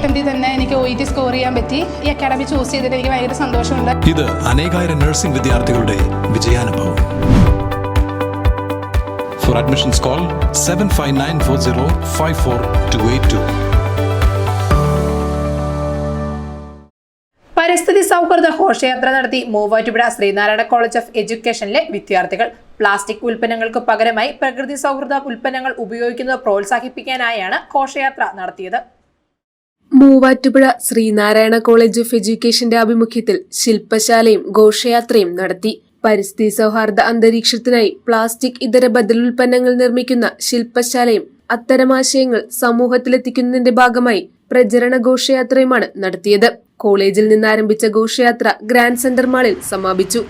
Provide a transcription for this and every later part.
അറ്റംപ്റ്റിൽ തന്നെ എനിക്ക് O E T score ചെയ്യാൻ പറ്റി. ഈ അക്കാഡമി ചൂസ് ചെയ്തിട്ട് എനിക്ക് ഭയങ്കര സന്തോഷമുണ്ട്. ഇത് അനേകായിരം നഴ്സിംഗ് വിദ്യാർത്ഥികളുടെ വിജയാനുഭവം. For admissions call seven five nine four zero five four two eight two പരിസ്ഥിതി സൗഹൃദ ഘോഷയാത്ര നടത്തി മൂവാറ്റുപുഴ ശ്രീനാരായണ കോളേജ് ഓഫ് എഡ്യൂക്കേഷനിലെ വിദ്യാർത്ഥികൾ. പ്ലാസ്റ്റിക് ഉൽപ്പന്നങ്ങൾക്ക് പകരമായി പ്രകൃതി സൗഹൃദ ഉൽപ്പന്നങ്ങൾ ഉപയോഗിക്കുന്നത് പ്രോത്സാഹിപ്പിക്കാനായാണ് ഘോഷയാത്ര നടത്തിയത്. മൂവാറ്റുപുഴ ശ്രീനാരായണ കോളേജ് ഓഫ് എഡ്യൂക്കേഷന്റെ ആഭിമുഖ്യത്തിൽ ശില്പശാലയും ഘോഷയാത്രയും നടത്തി. പരിസ്ഥിതി സൗഹാർദ്ദ അന്തരീക്ഷത്തിനായി പ്ലാസ്റ്റിക് ഇതര ബദൽ ഉൽപ്പന്നങ്ങൾ നിർമ്മിക്കുന്ന ശില്പശാലയും അത്തരമാശയങ്ങൾ സമൂഹത്തിലെത്തിക്കുന്നതിന്റെ ഭാഗമായി പ്രചരണ ഘോഷയാത്രയുമാണ് നടത്തിയത്. കോളേജിൽ നിന്ന് ആരംഭിച്ച ഘോഷയാത്ര ഗ്രാൻഡ് സെന്റർ മാളിൽ സമാപിച്ചു.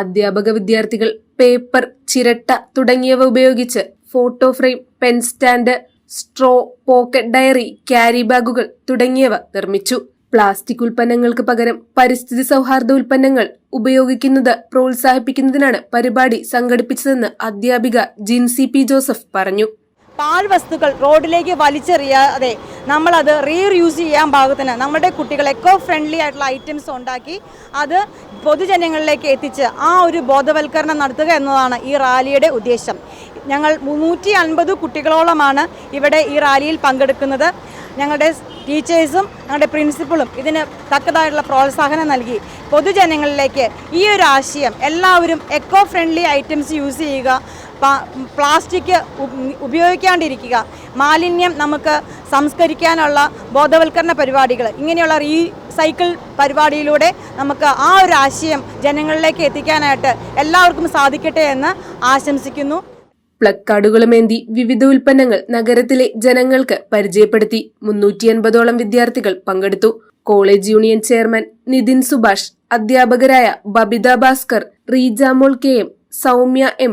അധ്യാപക വിദ്യാർത്ഥികൾ പേപ്പർ ചിരട്ട തുടങ്ങിയവ ഉപയോഗിച്ച് photo frame pen stand straw pocket diary carry ബാഗുകൾ തുടങ്ങിയവ നിർമ്മിച്ചു. പ്ലാസ്റ്റിക് ഉൽപ്പന്നങ്ങൾക്ക് പകരം പരിസ്ഥിതി സൗഹാർദ്ദ ഉൽപ്പന്നങ്ങൾ ഉപയോഗിക്കുന്നത് പ്രോത്സാഹിപ്പിക്കുന്നതിനാണ് പരിപാടി സംഘടിപ്പിച്ചതെന്ന് അധ്യാപിക ജിൻസി പി ജോസഫ് പറഞ്ഞു. പാഴ്വസ്തുക്കൾ റോഡിലേക്ക് വലിച്ചെറിയാതെ നമ്മളത് റീയൂസ് ചെയ്യാൻ പാകത്തിന് നമ്മുടെ കുട്ടികൾ എക്കോ ഫ്രണ്ട്ലി ആയിട്ടുള്ള ഐറ്റംസ് ഉണ്ടാക്കി അത് പൊതുജനങ്ങളിലേക്ക് എത്തിച്ച് ആ ഒരു ബോധവൽക്കരണം നടത്തുക എന്നതാണ് ഈ റാലിയുടെ ഉദ്ദേശം. ഞങ്ങൾ മുന്നൂറ്റി അൻപത് കുട്ടികളോളമാണ് ഇവിടെ ഈ റാലിയിൽ പങ്കെടുക്കുന്നത്. ഞങ്ങളുടെ ടീച്ചേഴ്സും ഞങ്ങളുടെ പ്രിൻസിപ്പളും ഇതിന് തക്കതായിട്ടുള്ള പ്രോത്സാഹനം നൽകി. പൊതുജനങ്ങളിലേക്ക് ഈ ഒരു ആശയം എല്ലാവരും എക്കോ ഫ്രണ്ട്ലി ഐറ്റംസ് യൂസ് ചെയ്യുക പ്ലാസ്റ്റിക് ഉപയോഗിക്കാണ്ടിരിക്കുക. മാലിന്യം നമുക്ക് സംസ്കരിക്കാനുള്ള ബോധവൽക്കരണ പരിപാടികൾ ഇങ്ങനെയുള്ള റീ സൈക്കിൾ പരിപാടിയിലൂടെ നമുക്ക് ആ ഒരു ആശയം ജനങ്ങളിലേക്ക് എത്തിക്കാനായിട്ട് എല്ലാവർക്കും സാധിക്കട്ടെ എന്ന് ആശംസിക്കുന്നു. പ്ലക്കാർഡുകളുമേന്തി വിവിധ ഉൽപ്പന്നങ്ങൾ നഗരത്തിലെ ജനങ്ങൾക്ക് പരിചയപ്പെടുത്തി മുന്നൂറ്റി അൻപതോളം വിദ്യാർത്ഥികൾ പങ്കെടുത്തു. College union chairman Nithin Subhash അധ്യാപകരായ Babitha Bhaskar Reejamol K M Soumya M